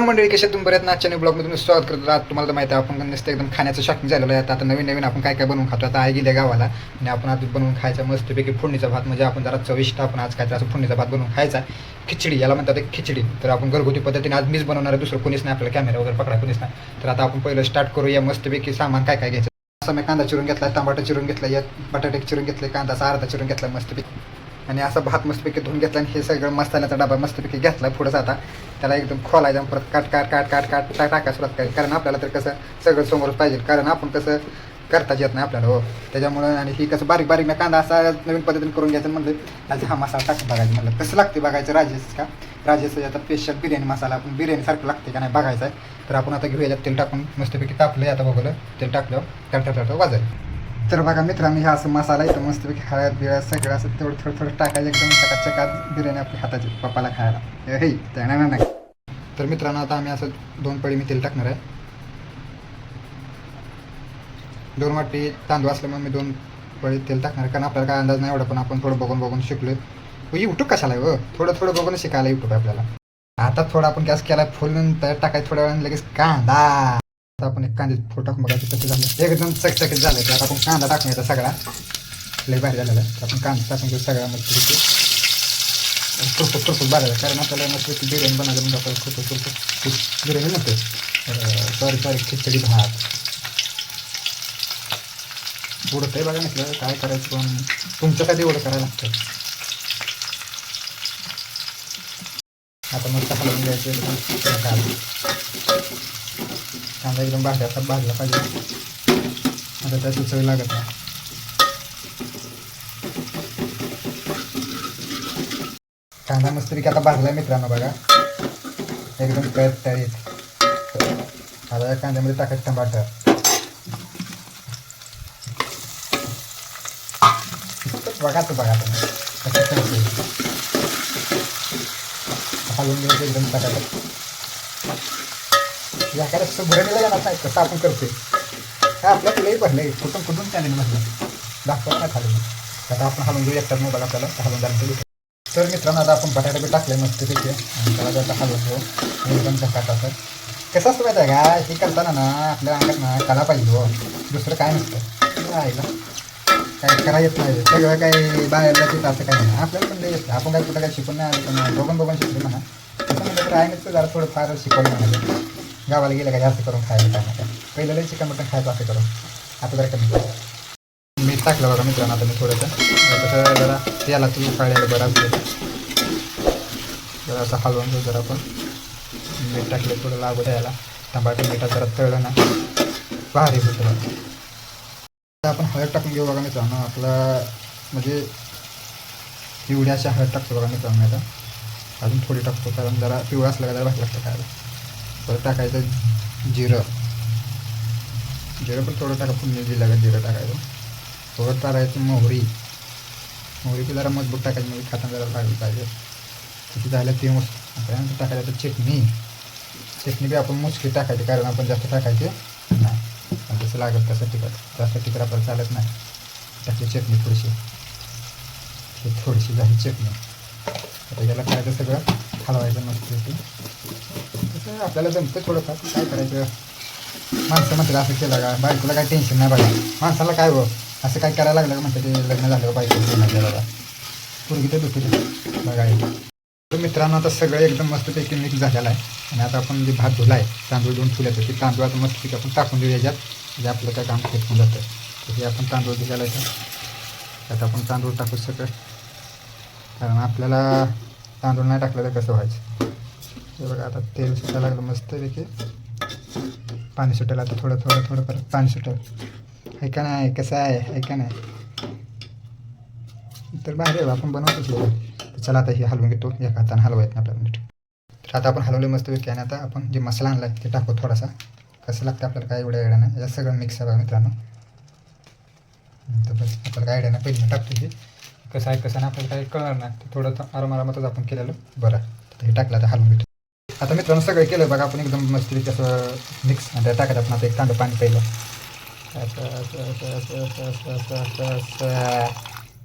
मंडळी कशा तुम्ही? बऱ्याच नाचच्या ब्लॉगमध्ये तुम्ही स्वागत करतो. आज तुम्हाला तर माहिती आहे आपण नसतं एकदम खाण्याचं शॉकिंग झालेलं आहे. आता नवीन नवीन आपण काय काय बनवून खातो आता आई गेल्या गावाला आणि आपण आज बनवून खायचा मस्तपैकी फोडणीचा भात. म्हणजे आपण जरा चविष्ट आपण आज काय असं फोडणीचा भात बनवून खायचा खिचडी याला म्हणतात खिचडी. तर आपण घरगुती पद्धतीने आज मीच बनवणार आहे दुसरं कोणीच नाही आपल्याला कॅमेरा वगैरे पकडा कोणीच नाही. तर आता आपण पहिलं स्टार्ट करूया. मस्तपैकी सामान काय काय घ्यायचं? असं मी कांदा चिरून घेतला टमाटा चिरून घेतला या बटाटे चिरून घेतले कांदा अर्धा चिरून घेतला मस्तपैकी. आणि असा भात मस्तपैकी धुवून घेतला आणि हे सगळं मसाल्याचा डबा मस्तपैकी घेतला पुढं जाता त्याला एकदम खोलायचा आणि परत काट काट काट काट काट टा- टाकायला सुरुवात करायची कारण आपल्याला तर कसं सगळं समोरच पाहिजे. कारण आपण कसं करताच येत नाही आपल्याला हो. त्याच्यामुळं आणि ही कसं बारीक बारीक मी कांदा असा नवीन पद्धतीने करून घ्यायचं म्हणलं त्याचा हा मसाला टाकून बघायचा. म्हणलं कसं लागते बघायचं? राजेश का? राजेश आता स्पेशल बिर्याणी मसाला आपण बिर्याणीसारखं लागते का नाही बघायचं आहे तर आपण आता घेऊया तेल टाकून मस्तपैकी तापलं आता बघलं. तेल टाकलं टाकता वाजायला तर बघा मित्रांनो हा असं मसाला येतो मस्तपैकी हळद बिळद सगळं असं थोडं थोडं थोडं टाकायचं एकदम चकाचकात बिर्याणी आपली हाताची पप्पाला खायला. हे त्या नाही नाही तर मित्रांनो आता आम्ही असं दोन पळी मी तेल टाकणार आहे. दोन वाटी तांदूळ असल्यामुळे मी दोन पळी तेल टाकणार कारण आपल्याला काय अंदाज नाही एवढा पण आपण थोडं बघून बघून शिकलोय. हो, युट्यूब यूट्यूब कशाला आहे हो? थोडं थोडं बघून शिकायला युट्यूब आपल्याला. आता थोडा आपण गॅस केला फुल नंतर टाकायचं थोड्या वेळाने लगेच कांदा. आता आपण एक कांदे फोड टाकून बघायचं कसं झालं. एकदम चकचकीत झालं तर आता आपण कांदा टाकून येतो सगळा. लय भारी झालेला आपण कांदा टाकून घेऊ सगळा मस्त तुरपूर तुरपूर बारायला कारण आपल्याला मस्त बिर्याणी बनवायला म्हणजे आपल्याला खूप तुरपूर बिर्याणी नव्हते सॉरी सॉरी खिचडी भात. उडत आहे बघा म्हटलं काय करायचं पण तुमच्यासाठी एवढं करायला लागतं आता मस्त हलवून घ्यायचं एकदम. कांदा एकदम भाजला भाजला पाहिजे. आता त्याची चव लागत नाही. कांदा मस्तपैकी आता भाजला मित्रांनो बघा. एकदम तळत तळीत आता या कांद्यामध्ये टाकायचं टमाटर. बघा तो बघा तुम्ही हलवून घ्यायचं एकदम टाकायचं या काय असं येणार नाही कसं आपण करतोय. काय आपल्या तुलाही आहे कुठून कुठून चॅनेल भरलं? दाखवत नाही खाली. आता आपण हलवून घेऊ एकटाच मोबाईल आपल्याला हलवून झालं तर मित्रांनो आता आपण बटाटे बी टाकले मस्त तिथे आणि त्याला जाता हलवतो एकदम झकाट कसं असतं माहिती आहे का? हे करताना ना आपल्या अंगात ना कला पाहिजे हो. दुसरं काय नसतं. आईला काय करा येत नाही. सगळं काही बाहेरला तिथं असं काही नाही. आपल्याला पण येत येतं आपण काय कुठं काय शिकून नाही आलं पण दोघं दोघं शिकले म्हणा. तसं म्हणजे तर आहे जरा थोडं फार शिकवलं म्हणाले गावाला गेलं का जास्त करून खायला काय नका पहिलं लई चिकन मटन खायचं असं करून. आता जरा कमी करू. मीठ टाकलं बघा मित्रांनो आता मी थोडंसं. तसं जरा त्याला तू उकाळलेलं बरं असते जरा असं हलवून घेऊ जरा आपण. मीठ टाकलं थोडं लागू द्यायला. टमाटर मिठात जरा तळलं ना. भारी होतं आता आपण हळद टाकून घेऊ बघा मित्रांनो. आपलं म्हणजे एवढी अशा हळद टाकतो बघा मित्रांनो आता. अजून थोडी टाकतो कारण जरा पिवळं असलं का जरा भारी लागतं खायला. परत टाकायचं जिरं. जिरं पण थोडं टाका फुलणी दिलं का जिरं टाकायचं. थोडं टाकायचं मोहरी. मोहरी की जरा मजबूत टाकायची म्हणजे खाताना जरा लागली पाहिजे. तिथे झालं ते मस्त. त्यानंतर टाकायचं तर चटणी. चटणी बी आपण मुसकी टाकायची कारण आपण जास्त टाकायचे नाही. जसं लागत तसं तिखट जास्त तिखट आपल्याला चालत नाही. टाकली चटणी थोडीशी. हे थोडीशी झाली चटणी. आता याला करायचं सगळं हलवायचं मस्त आपल्याला जमतं थोडंफार. काय करायचं? माणसं म्हणतात असं केलं का? बायकोला काय टेन्शन नाही बघा माणसाला काय हो? असं काय करायला लागलं का? म्हणतात ते लग्न झालं का? बायको नाही बघा पूर्वी तर दुखते बघा तर मित्रांनो आता सगळं एकदम मस्तपैकी मिक्स झालेलं आहे. आणि आता आपण जे भात धुला आहे तांदूळ दोन ठेवल्याचं ते तांदूळ आता मस्तपैकी आपण टाकून देऊ याच्यात. जे आपलं काय काम फेकून जातं. तर हे आपण तांदूळ दिलेला आहे. त्यात आपण तांदूळ टाकू सगळं कारण आपल्याला तांदूळ नाही टाकलं तर कसं व्हायचं? हे बघा आता तेल सुटायला लागलं मस्तपैकी. पाणी सुटेल आता थोडं थोडं थोडं परत पाणी सुटेल. आहे का नाही? कसं आहे? ऐका का नाही? तर बाहेर आहे, आपण बनवतोच तर चला आता हे हलवून घेतो. एका हाताने हलवायचं आपल्याला नीट. तर आता आपण हलवलं मस्त आणि आता आपण जे मसाला आणला आहे ते टाकू थोडासा. कसं लागतं आपल्याला काय एवढ्या आयडिया नाही या सगळं मिक्स आहे बघा मित्रांनो. तर बस आपल्याला काय आयडिया नाही. पहिले टाकतो हे. कसं आहे कसं नाही आपल्याला काही कळणार नाही. ते थोडं आराम आरामातच आपण केलेलं. बरं. हे टाकलं आता हलवून घेतो. आता मित्रांनो सगळं केलं बघा आपण एकदम मस्त असं मिक्स टाकायचं आपण आता एक तांडं पाणी पहिलं.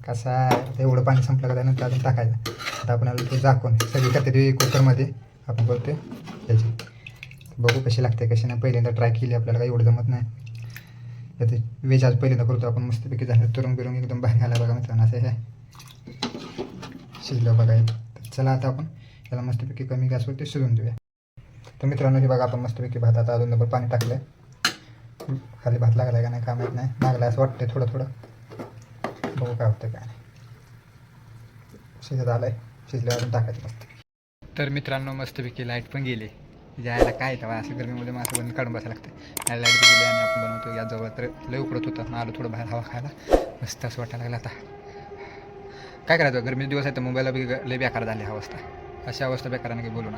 कसा आहे? एवढं पाणी संपलं का त्यानंतर अजून टाकायचं. आता आपण ते दाखवून सगळी काहीतरी कुकरमध्ये आपण बोलते त्याची बघू कशी लागते कशी नाही. पहिल्यांदा ट्राय केली आपल्याला काही एवढं जमत नाही. तर वेज आज पहिल्यांदा करतो आपण मस्तपैकी झालं तुरुंग बिरुंग एकदम बाहेर घाला बघा मित्रांनो असं हे शिजलं बघा चला आता आपण त्याला मस्तपैकी कमी गॅसवरती शिजून देऊया. तर मित्रांनो हे बघा आपण मस्तपैकी भात आता अजून नंबर पाणी टाकलं आहे खाली भात लागला का नाही काय माहीत नाही. लागला असं वाटतंय थोडं थोडं. बघू काय होतं काय नाही. शिजत आलं आहे शिजल्यावर अजून टाकायचं मस्त. तर मित्रांनो मस्तपैकी लाइट पण गेली. जायला काय तेव्हा? असं गरमीमध्ये मग असं बनवून काढून बसायला लागतं आणि लाइट गेली आणि आपण बनवतो. या जवळ तर लय उकडत होतं. मग आलो थोडं बाहेर हवा खायला. मस्त असं वाटायला लागलं आता. काय करायचं? गरमी दिवस आहे तर मुंबईला बी लय बेकार झाली अवस्था अशी अवस्था बेकारांना काही बोलू नका.